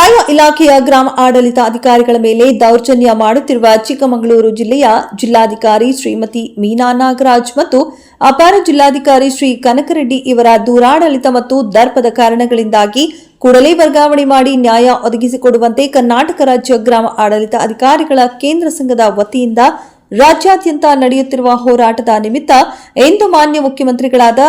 ನ್ಯಾಯ ಇಲಾಖೆಯ ಗ್ರಾಮ ಆಡಳಿತ ಅಧಿಕಾರಿಗಳ ಮೇಲೆ ದೌರ್ಜನ್ಯ ಮಾಡುತ್ತಿರುವ ಚಿಕ್ಕಮಗಳೂರು ಜಿಲ್ಲೆಯ ಜಿಲ್ಲಾಧಿಕಾರಿ ಶ್ರೀಮತಿ ಮೀನಾ ನಾಗರಾಜ್ ಮತ್ತು ಅಪಾರ ಜಿಲ್ಲಾಧಿಕಾರಿ ಶ್ರೀ ಕನಕರೆಡ್ಡಿ ಇವರ ದೂರಾಡಳಿತ ಮತ್ತು ದರ್ಪದ ಕಾರಣಗಳಿಂದಾಗಿ ಕೂಡಲೇ ವರ್ಗಾವಣೆ ಮಾಡಿ ನ್ಯಾಯ ಒದಗಿಸಿಕೊಡುವಂತೆ ಕರ್ನಾಟಕ ರಾಜ್ಯ ಗ್ರಾಮ ಆಡಳಿತ ಅಧಿಕಾರಿಗಳ ಕೇಂದ್ರ ಸಂಘದ ವತಿಯಿಂದ ರಾಜ್ಯಾದ್ಯಂತ ನಡೆಯುತ್ತಿರುವ ಹೋರಾಟದ ನಿಮಿತ್ತ ಇಂದು ಮಾನ್ಯ ಮುಖ್ಯಮಂತ್ರಿಗಳಾದ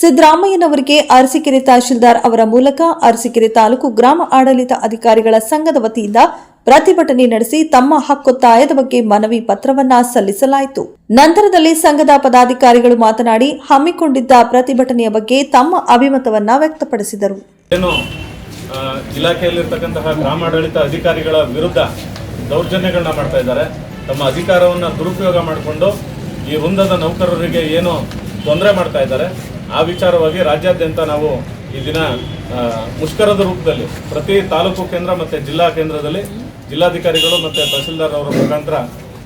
ಸಿದ್ದರಾಮಯ್ಯನವರಿಗೆ ಅರಸೀಕೆರೆ ತಹಶೀಲ್ದಾರ್ ಅವರ ಮೂಲಕ ಅರಸೀಕೆರೆ ತಾಲೂಕು ಗ್ರಾಮ ಆಡಳಿತ ಅಧಿಕಾರಿಗಳ ಸಂಘದ ವತಿಯಿಂದ ಪ್ರತಿಭಟನೆ ನಡೆಸಿ ತಮ್ಮ ಹಕ್ಕೊತ್ತಾಯದ ಬಗ್ಗೆ ಮನವಿ ಪತ್ರವನ್ನ ಸಲ್ಲಿಸಲಾಯಿತು. ನಂತರದಲ್ಲಿ ಸಂಘದ ಪದಾಧಿಕಾರಿಗಳು ಮಾತನಾಡಿ ಹಮ್ಮಿಕೊಂಡಿದ್ದ ಪ್ರತಿಭಟನೆಯ ಬಗ್ಗೆ ತಮ್ಮ ಅಭಿಮತವನ್ನ ವ್ಯಕ್ತಪಡಿಸಿದರು. ಇಲಾಖೆಯಲ್ಲಿರ್ತಕ್ಕಂತಹ ಗ್ರಾಮಾಡಳಿತ ಅಧಿಕಾರಿಗಳ ವಿರುದ್ಧ ದೌರ್ಜನ್ಯಗಳನ್ನ ಮಾಡ್ತಾ ಇದ್ದಾರೆ. ತಮ್ಮ ಅಧಿಕಾರವನ್ನ ದುರುಪಯೋಗ ಮಾಡಿಕೊಂಡು ಈ ವೃಂದದ ನೌಕರರಿಗೆ ಏನು ತೊಂದರೆ ಮಾಡ್ತಾ ಇದ್ದಾರೆ. ಆ ವಿಚಾರವಾಗಿ ರಾಜ್ಯಾದ್ಯಂತ ನಾವು ಈ ದಿನ ಮುಷ್ಕರದ ರೂಪದಲ್ಲಿ ಪ್ರತಿ ತಾಲೂಕು ಕೇಂದ್ರ ಮತ್ತು ಜಿಲ್ಲಾ ಕೇಂದ್ರದಲ್ಲಿ ಜಿಲ್ಲಾಧಿಕಾರಿಗಳು ಮತ್ತು ತಹಸೀಲ್ದಾರ್ ಅವರ ಮುಖಾಂತರ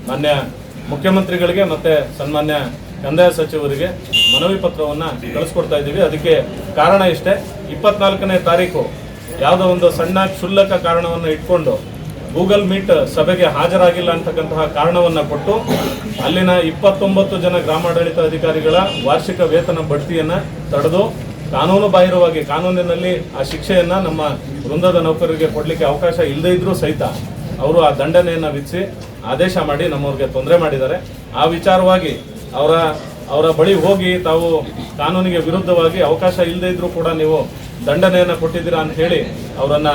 ಮಾನ್ಯ ಮುಖ್ಯಮಂತ್ರಿಗಳಿಗೆ ಮತ್ತು ಸನ್ಮಾನ್ಯ ಕಂದಾಯ ಸಚಿವರಿಗೆ ಮನವಿ ಪತ್ರವನ್ನು ಕಳಿಸ್ಕೊಡ್ತಾ ಇದ್ದೀವಿ. ಅದಕ್ಕೆ ಕಾರಣ ಇಷ್ಟೇ, ಇಪ್ಪತ್ನಾಲ್ಕನೇ ತಾರೀಕು ಯಾವುದೋ ಒಂದು ಸಣ್ಣ ಕ್ಷುಲ್ಲಕ ಕಾರಣವನ್ನು ಇಟ್ಕೊಂಡು ಗೂಗಲ್ ಮೀಟ್ ಸಭೆಗೆ ಹಾಜರಾಗಿಲ್ಲ ಅಂತಕ್ಕಂತಹ ಕಾರಣವನ್ನು ಕೊಟ್ಟು ಅಲ್ಲಿನ ಇಪ್ಪತ್ತೊಂಬತ್ತು ಜನ ಗ್ರಾಮಾಡಳಿತ ಅಧಿಕಾರಿಗಳ ವಾರ್ಷಿಕ ವೇತನ ಬಡ್ತಿಯನ್ನು ತಡೆದು ಕಾನೂನು ಬಾಹಿರವಾಗಿ ಕಾನೂನಿನಲ್ಲಿ ಆ ಶಿಕ್ಷೆಯನ್ನು ನಮ್ಮ ವೃಂದದ ನೌಕರರಿಗೆ ಕೊಡಲಿಕ್ಕೆ ಅವಕಾಶ ಇಲ್ಲದೇ ಇದ್ರೂ ಸಹಿತ ಅವರು ಆ ದಂಡನೆಯನ್ನು ವಿಧಿಸಿ ಆದೇಶ ಮಾಡಿ ನಮ್ಮವ್ರಿಗೆ ತೊಂದರೆ ಮಾಡಿದ್ದಾರೆ. ಆ ವಿಚಾರವಾಗಿ ಅವರ ಅವರ ಬಳಿ ಹೋಗಿ ತಾವು ಕಾನೂನಿಗೆ ವಿರುದ್ಧವಾಗಿ ಅವಕಾಶ ಇಲ್ಲದೆ ಇದ್ರೂ ಕೂಡ ನೀವು ದಂಡನೆಯನ್ನು ಕೊಟ್ಟಿದ್ದೀರಾ ಅಂತ ಹೇಳಿ ಅವರನ್ನ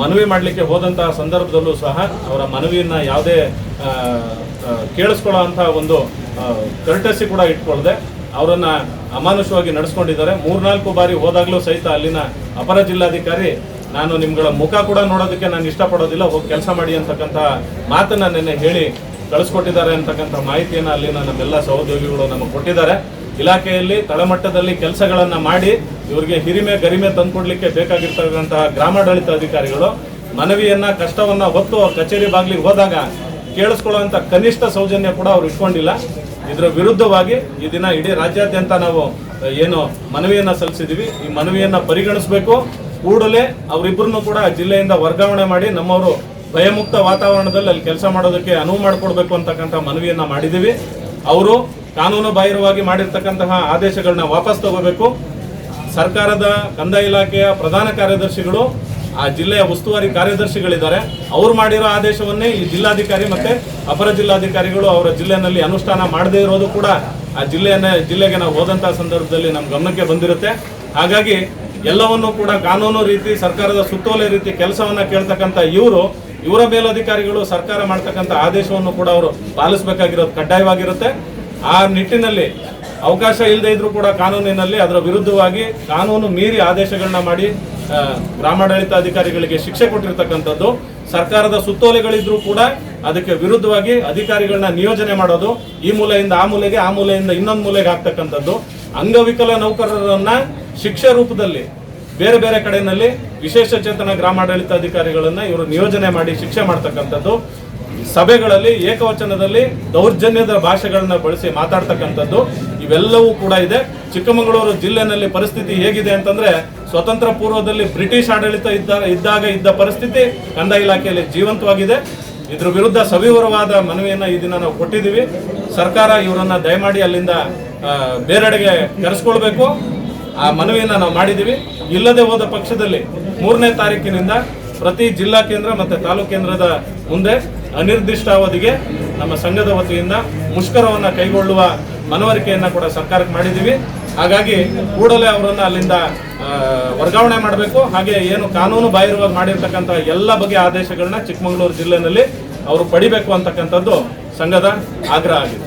ಮನವಿ ಮಾಡಲಿಕ್ಕೆ ಹೋದಂತಹ ಸಂದರ್ಭದಲ್ಲೂ ಸಹ ಅವರ ಮನವಿಯನ್ನ ಯಾವುದೇ ಕೇಳಿಸ್ಕೊಳ್ಳೋ ಒಂದು ಕರ್ಟಸಿ ಕೂಡ ಇಟ್ಕೊಳ್ಳದೆ ಅವರನ್ನ ಅಮಾನುಷವಾಗಿ ನಡೆಸ್ಕೊಂಡಿದ್ದಾರೆ. ಮೂರ್ನಾಲ್ಕು ಬಾರಿ ಹೋದಾಗಲೂ ಸಹಿತ ಅಲ್ಲಿನ ಅಪರ ಜಿಲ್ಲಾಧಿಕಾರಿ, ನಾನು ನಿಮ್ಗಳ ಮುಖ ಕೂಡ ನೋಡೋದಕ್ಕೆ ನಾನು ಇಷ್ಟಪಡೋದಿಲ್ಲ, ಹೋಗಿ ಕೆಲಸ ಮಾಡಿ ಅಂತಕ್ಕಂತಹ ಮಾತನ್ನ ನಿನ್ನೆ ಹೇಳಿ ಕಳಿಸ್ಕೊಟ್ಟಿದ್ದಾರೆ ಅಂತಕ್ಕಂಥ ಮಾಹಿತಿಯನ್ನು ಅಲ್ಲಿನ ನಮ್ಮೆಲ್ಲ ಸಹೋದ್ಯೋಗಿಗಳು ನಮಗೆ ಕೊಟ್ಟಿದ್ದಾರೆ. ಇಲಾಖೆಯಲ್ಲಿ ತಳಮಟ್ಟದಲ್ಲಿ ಕೆಲಸಗಳನ್ನು ಮಾಡಿ ಇವರಿಗೆ ಹಿರಿಮೆ, ಗರಿಮೆ ತಂದುಕೊಡ್ಲಿಕ್ಕೆ ಬೇಕಾಗಿರ್ತಕ್ಕಂತಹ ಗ್ರಾಮಾಡಳಿತ ಅಧಿಕಾರಿಗಳು ಮನವಿಯನ್ನ, ಕಷ್ಟವನ್ನ ಹೊತ್ತು ಕಚೇರಿ ಬಾಗಿಲಿಗೆ ಹೋದಾಗ ಕೇಳಿಸ್ಕೊಳ್ಳುವಂತ ಕನಿಷ್ಠ ಸೌಜನ್ಯ ಕೂಡ ಅವ್ರು ಇಟ್ಕೊಂಡಿಲ್ಲ. ಇದರ ವಿರುದ್ಧವಾಗಿ ಈ ದಿನ ಇಡೀ ರಾಜ್ಯಾದ್ಯಂತ ನಾವು ಏನು ಮನವಿಯನ್ನ ಸಲ್ಲಿಸಿದೀವಿ. ಈ ಮನವಿಯನ್ನ ಪರಿಗಣಿಸಬೇಕು. ಕೂಡಲೇ ಅವರಿಬ್ಬರನ್ನು ಕೂಡ ಜಿಲ್ಲೆಯಿಂದ ವರ್ಗಾವಣೆ ಮಾಡಿ ನಮ್ಮವರು ಭಯಮುಕ್ತ ವಾತಾವರಣದಲ್ಲಿ ಅಲ್ಲಿ ಕೆಲಸ ಮಾಡೋದಕ್ಕೆ ಅನುವು ಮಾಡಿಕೊಡ್ಬೇಕು ಅಂತಕ್ಕಂಥ ಮನವಿಯನ್ನ ಮಾಡಿದ್ದೀವಿ. ಅವರು ಕಾನೂನು ಬಾಹಿರವಾಗಿ ಮಾಡಿರ್ತಕ್ಕಂತಹ ಆದೇಶಗಳನ್ನ ವಾಪಸ್ ತಗೋಬೇಕು. ಸರ್ಕಾರದ ಕಂದಾಯ ಇಲಾಖೆಯ ಪ್ರಧಾನ ಕಾರ್ಯದರ್ಶಿಗಳು, ಆ ಜಿಲ್ಲೆಯ ಉಸ್ತುವಾರಿ ಕಾರ್ಯದರ್ಶಿಗಳಿದ್ದಾರೆ. ಅವ್ರು ಮಾಡಿರೋ ಆದೇಶವನ್ನೇ ಈ ಜಿಲ್ಲಾಧಿಕಾರಿ ಮತ್ತೆ ಅಪರ ಜಿಲ್ಲಾಧಿಕಾರಿಗಳು ಅವರ ಜಿಲ್ಲೆಯಲ್ಲಿ ಅನುಷ್ಠಾನ ಮಾಡದೇ ಇರೋದು ಕೂಡ ಆ ಜಿಲ್ಲೆಯನ್ನ ಜಿಲ್ಲೆಗೆ ನಾವು ಹೋದಂತಹ ಸಂದರ್ಭದಲ್ಲಿ ನಮ್ಮ ಗಮನಕ್ಕೆ ಬಂದಿರುತ್ತೆ. ಹಾಗಾಗಿ ಎಲ್ಲವನ್ನೂ ಕೂಡ ಕಾನೂನು ರೀತಿ, ಸರ್ಕಾರದ ಸುತ್ತೋಲೆ ರೀತಿ ಕೆಲಸವನ್ನ ಕೇಳ್ತಕ್ಕಂಥ ಇವರು, ಇವರ ಮೇಲಧಿಕಾರಿಗಳು ಸರ್ಕಾರ ಮಾಡ್ತಕ್ಕಂಥ ಆದೇಶವನ್ನು ಕೂಡ ಅವರು ಪಾಲಿಸಬೇಕಾಗಿರೋದು ಕಡ್ಡಾಯವಾಗಿರುತ್ತೆ. ಆ ನಿಟ್ಟಿನಲ್ಲಿ ಅವಕಾಶ ಇಲ್ಲದೆ ಇದ್ರೂ ಕೂಡ ಕಾನೂನಿನಲ್ಲಿ ಅದರ ವಿರುದ್ಧವಾಗಿ ಕಾನೂನು ಮೀರಿ ಆದೇಶಗಳನ್ನ ಮಾಡಿ ಗ್ರಾಮಾಡಳಿತಾಧಿಕಾರಿಗಳಿಗೆ ಶಿಕ್ಷೆ ಕೊಟ್ಟಿರ್ತಕ್ಕಂಥದ್ದು. ಸರ್ಕಾರದ ಸುತ್ತೋಲೆಗಳಿದ್ರೂ ಕೂಡ ಅದಕ್ಕೆ ವಿರುದ್ಧವಾಗಿ ಅಧಿಕಾರಿಗಳನ್ನ ನಿಯೋಜನೆ ಮಾಡೋದು, ಈ ಮೂಲೆಯಿಂದ ಆ ಮೂಲೆಗೆ, ಆ ಮೂಲೆಯಿಂದ ಇನ್ನೊಂದು ಮೂಲೆಗೆ ಆಗ್ತಕ್ಕಂಥದ್ದು. ಅಂಗವಿಕಲ ನೌಕರರನ್ನ ಶಿಕ್ಷೆ ರೂಪದಲ್ಲಿ ಬೇರೆ ಬೇರೆ ಕಡೆಯಲ್ಲಿ ವಿಶೇಷ ಚೇತನ ಗ್ರಾಮಾಡಳಿತ ಅಧಿಕಾರಿಗಳನ್ನು ಇವರು ನಿಯೋಜನೆ ಮಾಡಿ ಶಿಕ್ಷೆ ಮಾಡ್ತಕ್ಕಂಥದ್ದು, ಸಭೆಗಳಲ್ಲಿ ಏಕವಚನದಲ್ಲಿ ದೌರ್ಜನ್ಯದ ಭಾಷೆಗಳನ್ನ ಬಳಸಿ ಮಾತಾಡ್ತಕ್ಕಂಥದ್ದು, ಇವೆಲ್ಲವೂ ಕೂಡ ಇದೆ. ಚಿಕ್ಕಮಗಳೂರು ಜಿಲ್ಲೆನಲ್ಲಿ ಪರಿಸ್ಥಿತಿ ಹೇಗಿದೆ ಅಂತಂದ್ರೆ ಸ್ವತಂತ್ರ ಪೂರ್ವದಲ್ಲಿ ಬ್ರಿಟಿಷ್ ಆಡಳಿತ ಇದ್ದ ಇದ್ದಾಗ ಇದ್ದ ಪರಿಸ್ಥಿತಿ ಕಂದಾಯ ಇಲಾಖೆಯಲ್ಲಿ ಜೀವಂತವಾಗಿದೆ. ಇದ್ರ ವಿರುದ್ಧ ಸವಿವರವಾದ ಮನವಿಯನ್ನು ಈ ದಿನ ನಾವು ಕೊಟ್ಟಿದ್ದೀವಿ. ಸರ್ಕಾರ ಇವರನ್ನ ದಯಮಾಡಿ ಅಲ್ಲಿಂದ ಬೇರೆಡೆಗೆ ಕರೆಸ್ಕೊಳ್ಬೇಕು. ಆ ಮನವಿಯನ್ನು ನಾವು ಮಾಡಿದ್ದೀವಿ. ಇಲ್ಲದೆ ಹೋದ ಪಕ್ಷದಲ್ಲಿ ಮೂರನೇ ತಾರೀಕಿನಿಂದ ಪ್ರತಿ ಜಿಲ್ಲಾ ಕೇಂದ್ರ ಮತ್ತೆ ತಾಲೂಕು ಕೇಂದ್ರದ ಮುಂದೆ ಅನಿರ್ದಿಷ್ಟಾವಧಿಗೆ ನಮ್ಮ ಸಂಘದ ವತಿಯಿಂದ ಮುಷ್ಕರವನ್ನ ಕೈಗೊಳ್ಳುವ ಮನವರಿಕೆಯನ್ನು ಕೂಡ ಸರ್ಕಾರಕ್ಕೆ ಮಾಡಿದ್ದೀವಿ. ಹಾಗಾಗಿ ಕೂಡಲೇ ಅವರನ್ನು ಅಲ್ಲಿಂದ ವರ್ಗಾವಣೆ ಮಾಡಬೇಕು. ಹಾಗೆ ಏನು ಕಾನೂನು ಬಾಹಿರವಾಗಿ ಮಾಡಿರ್ತಕ್ಕಂಥ ಎಲ್ಲ ಬಗೆಯ ಆದೇಶಗಳನ್ನ ಚಿಕ್ಕಮಗಳೂರು ಜಿಲ್ಲೆನಲ್ಲಿ ಅವರು ಪಡಿಬೇಕು ಅಂತಕ್ಕಂಥದ್ದು ಸಂಘದ ಆಗ್ರಹ ಆಗಿದೆ.